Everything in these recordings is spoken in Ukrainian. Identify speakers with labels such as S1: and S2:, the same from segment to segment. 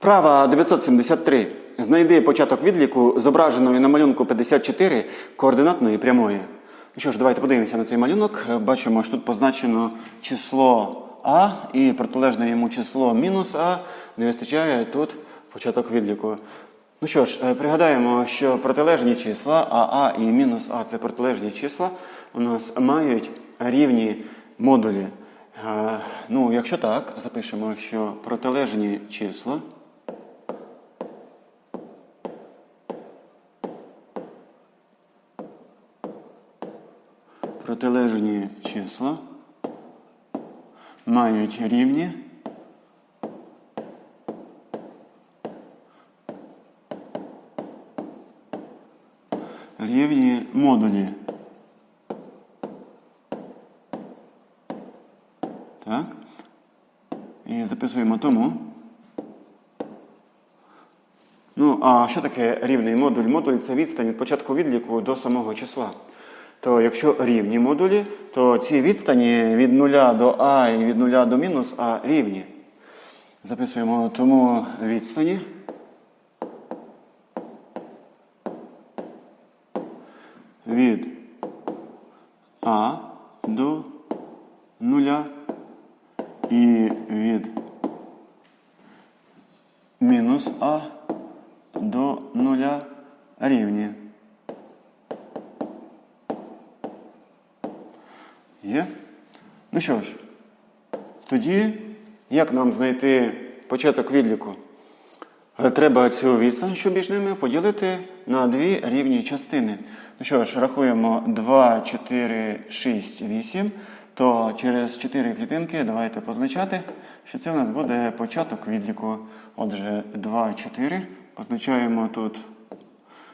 S1: Вправа 973. Знайди початок відліку зображеної на малюнку 54 координатної прямої. Ну що ж, давайте подивимося на цей малюнок. Бачимо, що тут позначено число А і протилежне йому число мінус А. Не вистачає тут початок відліку. Ну що ж, е, пригадаємо, що протилежні числа АА і мінус А це протилежні числа, у нас мають рівні модулі. Е, Ну, якщо так, запишемо, що протилежні числа протилежні числа мають рівні рівні модулі. Так. І записуємо тому. Ну, а що таке рівний модуль? Модуль це відстань від початку відліку до самого числа. То якщо рівні модулі, то ці відстані від 0 до А і від 0 до мінус А рівні. Записуємо тому відстані. Від А до 0 і від мінус А до 0 рівні. Є? Ну що ж, тоді як нам знайти початок відліку? Е, Треба цю відстань, що між ними, поділити на дві рівні частини. Ну що ж, рахуємо 2, 4, 6, 8. То через 4 клітинки давайте позначати, що це у нас буде початок відліку. Отже, 2, 4. Позначаємо тут,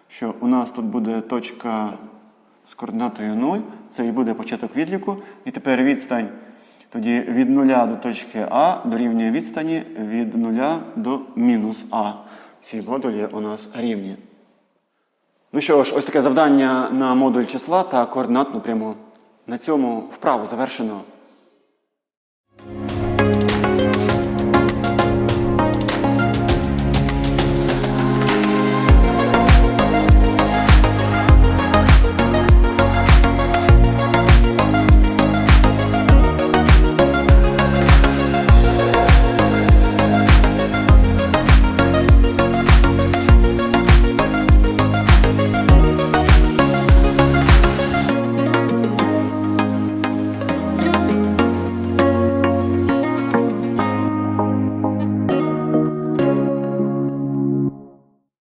S1: що у нас тут буде точка з координатою 0. Це і буде початок відліку. І тепер відстань тоді від 0 до точки А дорівнює відстані від 0 до мінус А. Ці модулі у нас рівні. Ну що ж, ось таке завдання на модуль числа та координатну пряму. На цьому вправу завершено.